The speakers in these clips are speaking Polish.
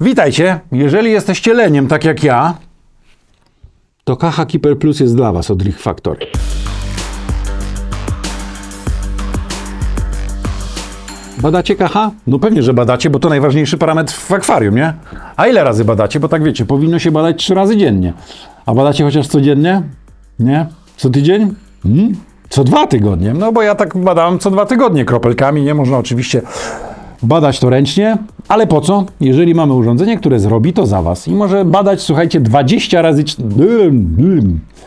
Witajcie. Jeżeli jesteście leniem, tak jak ja, to KH Keeper Plus jest dla Was od Leak Factory. Badacie KH? No pewnie, że badacie, bo to najważniejszy parametr w akwarium, nie? A ile razy badacie? Bo tak wiecie, powinno się badać trzy razy dziennie. A badacie chociaż codziennie? Nie? Co tydzień? Hmm? Co dwa tygodnie. No bo ja tak badałem co dwa tygodnie kropelkami, nie? Można oczywiście badać to ręcznie, ale po co? Jeżeli mamy urządzenie, które zrobi to za Was i może badać, słuchajcie, 20 razy...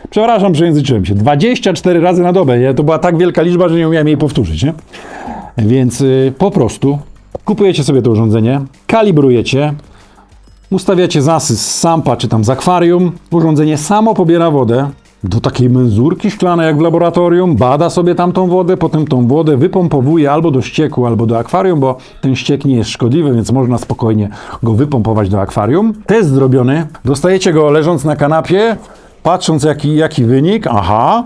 Przepraszam, przejęzyczyłem się. 24 razy na dobę, nie? To była tak wielka liczba, że nie umiałem jej powtórzyć, nie? Więc y, po prostu kupujecie sobie to urządzenie, kalibrujecie, ustawiacie zasy z sampa czy tam z akwarium. Urządzenie samo pobiera wodę do takiej menzurki szklanej jak w laboratorium, bada sobie tam tą wodę, potem tą wodę wypompowuje albo do ścieku, albo do akwarium, bo ten ściek nie jest szkodliwy, więc można spokojnie go wypompować do akwarium. Test zrobiony, dostajecie go leżąc na kanapie, patrząc jaki, jaki wynik, aha,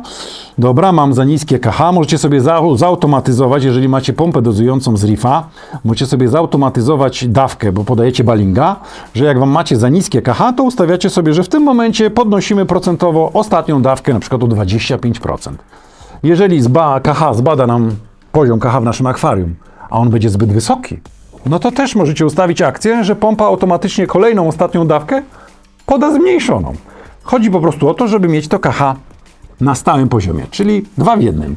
dobra, mam za niskie KH, możecie sobie za, zautomatyzować, jeżeli macie pompę dozującą z rifa, możecie sobie zautomatyzować dawkę, bo podajecie balinga, że jak wam macie za niskie KH, to ustawiacie sobie, że w tym momencie podnosimy procentowo ostatnią dawkę, na przykład o 25%. Jeżeli zba, KH zbada nam poziom KH w naszym akwarium, a on będzie zbyt wysoki, no to też możecie ustawić akcję, że pompa automatycznie kolejną ostatnią dawkę poda zmniejszoną. Chodzi po prostu o to, żeby mieć to KH na stałym poziomie, czyli dwa w jednym.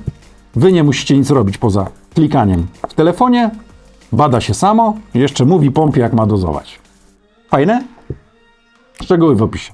Wy nie musicie nic robić poza klikaniem w telefonie, bada się samo, jeszcze mówi pompie jak ma dozować. Fajne? Szczegóły w opisie.